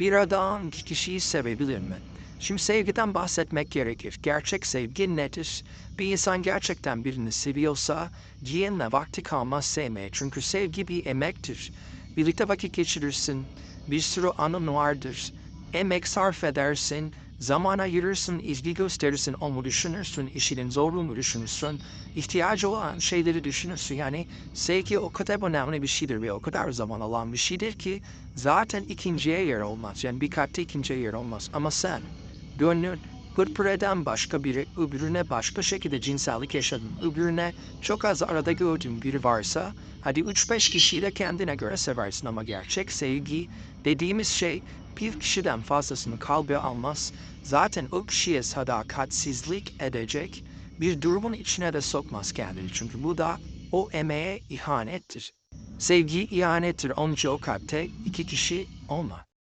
Bir adam iki kişiyi sevebilir mi? Şimdi sevgiden bahsetmek gerekir. Gerçek sevgi nedir? Bir insan gerçekten birini seviyorsa diğerine vakti kalmaz sevmeye. Çünkü sevgi bir emektir. Birlikte vakit geçirirsin. Bir sürü anın vardır. Emek sarf edersin. Zaman ayırırsın, ilgi gösterirsin, onu düşünürsün, işinin zorluğunu düşünürsün, ihtiyacı olan şeyleri düşünürsün. Yani sevgi o kadar önemli bir şeydir ve o kadar zaman alan bir şeydir ki zaten ikinciye yer olmaz. Yani bir katta ikinciye yer olmaz. Ama sen gönlün pırpıreden başka biri, öbürüne başka şekilde cinsellik yaşadın, öbürüne çok az arada gördüğün biri varsa, hadi 3-5 kişiyi de kendine göre seversin ama gerçek sevgi dediğimiz şey bir kişiden fazlasını kalbe almaz. Zaten o kişiye sadakatsizlik edecek bir durumun içine de sokmaz kendini. Çünkü bu da o emeğe ihanettir. Sevgi ihanettir. Onca o kalpte iki kişi olma.